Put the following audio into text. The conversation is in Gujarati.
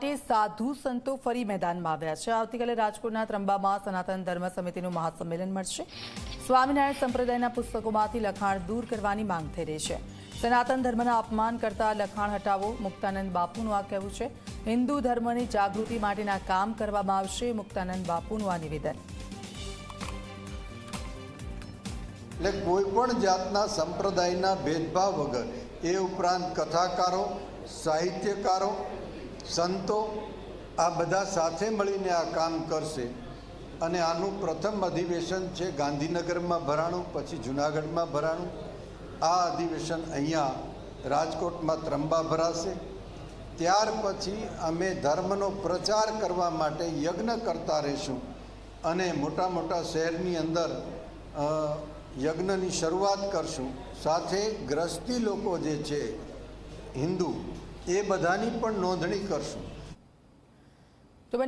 માટે સાધુ સંતો ફરી મેદાનમાં આવ્યા છે. આવતીકાલે રાજકોટના ત્રંબામાં સનાતન ધર્મ સમિતિનું મહાસંમેલન મળશે. સ્વામિનારાયણ સંપ્રદાયના પુસ્તકોમાંથી લખાણ દૂર કરવાની માંગ થઈ રહી છે. સનાતન ધર્મના અપમાન કરતા લખાણ હટાવો મુક્તાનંદ બાપુનું આ કહેવું છે. હિન્દુ ધર્મની જાગૃતિ માટેના કામ કરવામાં આવશે મુક્તાનંદ બાપુનું આ નિવેદન. એટલે કોઈ પણ જાતના સંપ્રદાયના ભેદભાવ વગર એ ઉપરાંત કથાકારો, સાહિત્યકારો સંતો આ બધા સાથે મળીને આ કામ કરશે. અને આનું પ્રથમ અધિવેશન છે ગાંધીનગરમાં ભરાણું, પછી જુનાગઢમાં ભરાણું. આ અધિવેશન અહીંયા રાજકોટમાં ત્રંબા ભરાશે. ત્યાર પછી અમે ધર્મનો પ્રચાર કરવા માટે યજ્ઞ કરતા રહીશું. અને મોટા મોટા શહેરની અંદર યજ્ઞની શરૂઆત કરશું. સાથે ગ્રસ્તી લોકો જે છે, હિન્દુ એ બધાની પણ નોંધણી કરશું. તો